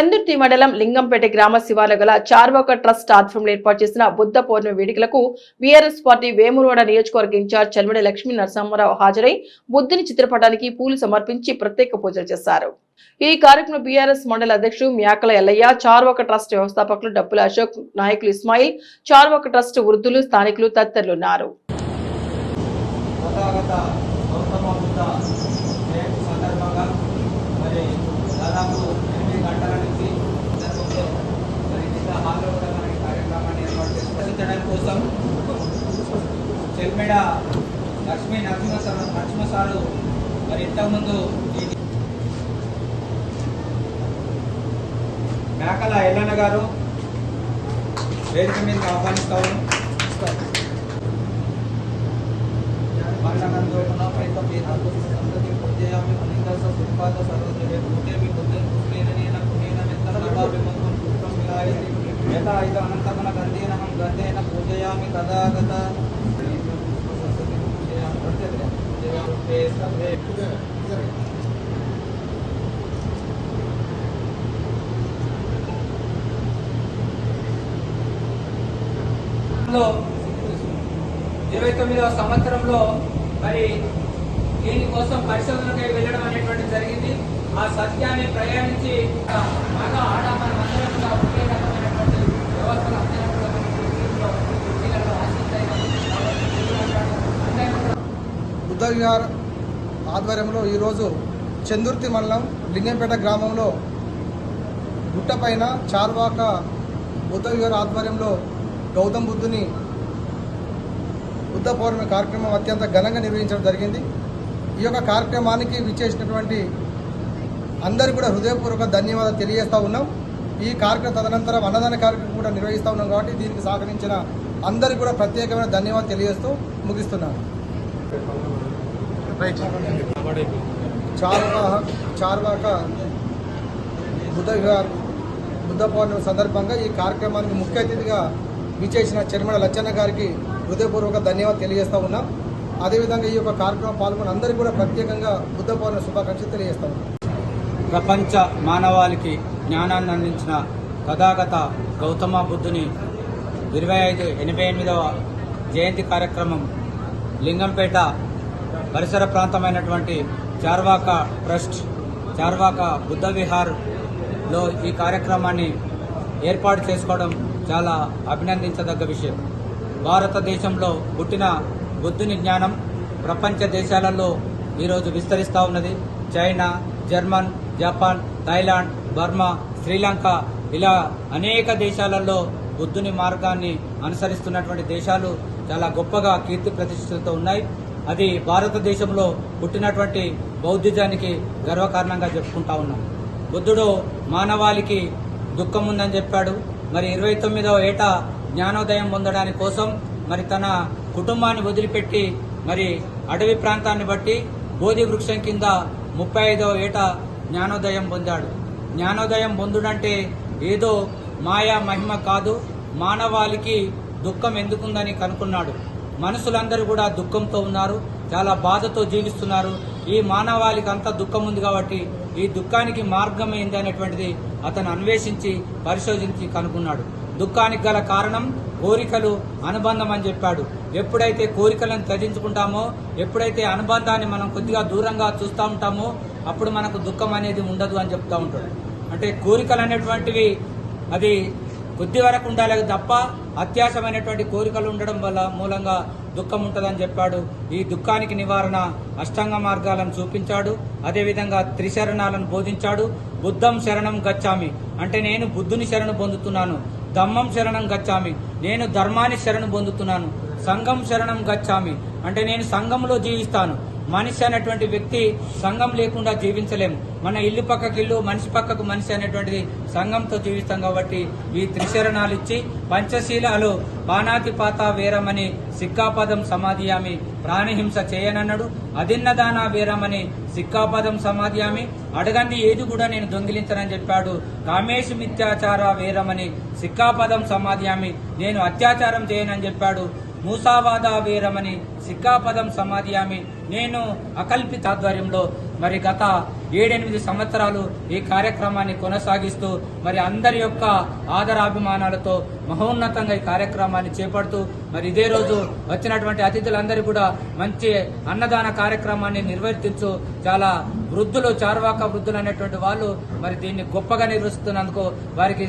చందుర్తి మండలం లింగంపేట గ్రామ శివార్ల గల చార్వాక ట్రస్ట్ ఆధ్వర్యంలో ఏర్పాటు చేసిన బుద్ధ పౌర్ణమి వేడుకలకు బీఆర్ఎస్ పార్టీ వేములవాడ నియోజకవర్గ ఇన్ఛార్జ్ చల్మడి లక్ష్మీ నరసింహారావు హాజరై బుద్ధుని చిత్రపటానికి పూలు సమర్పించి ప్రత్యేక పూజలు చేశారు. ఈ కార్యక్రమం బీఆర్ఎస్ మండల అధ్యక్షుడు మ్యాకల ఎల్లయ్య చార్వాక ట్రస్ట్ వ్యవస్థాపకులు డప్పుల అశోక్ నాయకులు ఇస్మాయిల్ చార్వాక ట్రస్ట్ వృద్ధులు స్థానికులు తదితరులు ఉన్నారు. సందర్భంగా మరి దాదాపు ఎనిమిది గంటల నుంచి జరుగుతూ మరి ఇంత హాల్లో కూడా మనకి కార్యక్రమాన్ని ఏర్పాటు చేసుకుంటడం కోసం ఇక్కడ లక్ష్మీ నరసింహ నరసింహ సారు మరి ఇంతకుముందు మేకల ఎల్లన్న గారు వేదిక మీద ఆహ్వానిస్తా అనంతమన గంధేనహం గంధేన పూజయామి తదా గత ఇరవై తొమ్మిదవ సంవత్సరంలో మరి దీనికోసం పరిశోధనకై వెళ్ళడం అనేటువంటి జరిగింది. ఆ సత్యాన్ని ప్రయాణించి మగ ఆడ మన అందరం కూడా ఒకే రకమైనటువంటి వ్యవస్థలు అందరం కూడా దీంట్లో వీళ్ళలో ఆధ్వర్యంలో ఈరోజు చందుర్తి మండలం లింగంపేట గ్రామంలో గుట్టపైన చార్వాక బుద్ధ ఆధ్వర్యంలో గౌతమ్ బుద్ధుని బుద్ధ పౌర్ణమి కార్యక్రమం అత్యంత ఘనంగా నిర్వహించడం జరిగింది. ఈ యొక్క కార్యక్రమానికి విచ్చేసినటువంటి అందరికీ కూడా హృదయపూర్వక ధన్యవాదాలు తెలియజేస్తూ ఉన్నాం. ఈ కార్యక్రమం తదనంతరం అన్నదాన కార్యక్రమం కూడా నిర్వహిస్తూ ఉన్నాం కాబట్టి దీనికి సహకరించిన అందరికీ కూడా ప్రత్యేకమైన ధన్యవాదాలు తెలియజేస్తూ ముగిస్తున్నాను. చార్వాక చార్వాక బుద్ధ విహార్ బుద్ధ పౌర్ణమి సందర్భంగా ఈ కార్యక్రమానికి ముఖ్య అతిథిగా విచ్చేసిన చెర్మడ లచ్చన్న గారికి హృదయపూర్వక ధన్యవాదాలు తెలియజేస్తా ఉన్నాం. అదేవిధంగా ఈ యొక్క కార్యక్రమం పాల్గొన్న అందరికీ కూడా ప్రత్యేకంగా బుద్ధ పౌర్ణమి శుభాకాంక్షలు తెలియజేస్తా ఉన్నాం. ప్రపంచ మానవాళికి జ్ఞానాన్ని అందించిన తథాగత గౌతమ బుద్ధుని ఇరవై ఐదు ఎనభై ఎనిమిదవ జయంతి కార్యక్రమం లింగంపేట పరిసర ప్రాంతమైనటువంటి చార్వాక ట్రస్ట్ చార్వాక బుద్ధ విహార్లో ఈ కార్యక్రమాన్ని ఏర్పాటు చేసుకోవడం చాలా అభినందించదగ్గ విషయం. భారతదేశంలో పుట్టిన బుద్ధుని జ్ఞానం ప్రపంచ దేశాలలో ఈరోజు విస్తరిస్తూ ఉన్నది. China German Japan Thailand Burma Sri Lanka ఇలా అనేక దేశాలలో బుద్ధుని మార్గాన్ని అనుసరిస్తున్నటువంటి దేశాలు చాలా గొప్పగా కీర్తి ప్రతిష్టలతో ఉన్నాయి. అది భారతదేశంలో పుట్టినటువంటి బౌద్ధిజానికి గర్వకారణంగా చెప్పుకుంటా ఉన్నాం. బుద్ధుడు మానవాళికి దుఃఖం ఉందని చెప్పాడు. మరి ఇరవై తొమ్మిదవ ఏట జ్ఞానోదయం పొందడానికి కోసం మరి తన కుటుంబాన్ని వదిలిపెట్టి మరి అడవి ప్రాంతాన్ని బట్టి బోధి వృక్షం కింద ముప్పై ఐదవ ఏట జ్ఞానోదయం పొందాడు. జ్ఞానోదయం పొందుడంటే ఏదో మాయా మహిమ కాదు. మానవాళికి దుఃఖం ఎందుకుందని కనుక్కున్నాడు. మనుషులందరూ కూడా దుఃఖంతో ఉన్నారు చాలా బాధతో జీవిస్తున్నారు. ఈ మానవాళికి అంత దుఃఖం ఉంది కాబట్టి ఈ దుఃఖానికి మార్గం ఏంది అనేటువంటిది అతను అన్వేషించి పరిశోధించి కనుక్కున్నాడు దుఃఖానికి గల కారణం కోరికలు అనుబంధం అని చెప్పాడు. ఎప్పుడైతే కోరికలను త్యజించుకుంటామో ఎప్పుడైతే అనుబంధాన్ని మనం కొద్దిగా దూరంగా చూస్తూ ఉంటామో అప్పుడు మనకు దుఃఖం అనేది ఉండదు అని చెప్తా ఉంటాడు. అంటే కోరికలు అనేటువంటివి అది కొద్ది వరకు ఉండాలి తప్ప అత్యాసమైనటువంటి కోరికలు ఉండడం వల్ల మూలంగా దుఃఖం ఉంటుందని చెప్పాడు. ఈ దుఃఖానికి నివారణ అష్టాంగ మార్గాలను చూపించాడు. అదేవిధంగా త్రిశరణాలను బోధించాడు. బుద్ధం శరణం గచ్చామి. అంటే నేను బుద్ధుని శరణు పొందుతున్నాను. దమ్మం శరణం గచ్చామి. నేను ధర్మాన్ని శరణు పొందుతున్నాను. సంఘం శరణం గచ్చామి. అంటే నేను సంఘంలో జీవిస్తాను. మనిషి అనేటువంటి వ్యక్తి సంఘం లేకుండా జీవించలేము. మన ఇల్లు పక్కకి ఇల్లు మనిషి పక్కకు మనిషి అనేటువంటిది సంఘంతో జీవిస్తాం కాబట్టి ఈ త్రిశరణాలు ఇచ్చి పంచశీలాలు బాణాతిపాత వేరమని సిక్కాపదం సమాధియామి ప్రాణిహింస చేయనన్నాడు. అదిన్నదాన వీరమని సిక్కాపదం సమాధియామి అడగంది ఏది కూడా నేను దొంగిలించనని చెప్పాడు. కామేశు మిత్యాచార వీరమని సిక్కాపదం సమాధియామి నేను అత్యాచారం చేయనని చెప్పాడు. మూసావాదా వీరమని సిక్కాపదం సమాధియామి నేను అకల్పిత ఆధ్వర్యంలో మరి గత ఏడెనిమిది సంవత్సరాలు ఈ కార్యక్రమాన్ని కొనసాగిస్తూ మరి అందరి యొక్క ఆదరాభిమానాలతో మహోన్నతంగా ఈ కార్యక్రమాన్ని చేపడుతూ మరి ఇదే రోజు వచ్చినటువంటి అతిథులందరూ కూడా మంచి అన్నదాన కార్యక్రమాన్ని నిర్వర్తించు చాలా వృద్ధులు చార్వాక వృద్ధులు అనేటువంటి వాళ్ళు మరి దీన్ని గొప్పగా నిర్వహిస్తున్నందుకు వారికి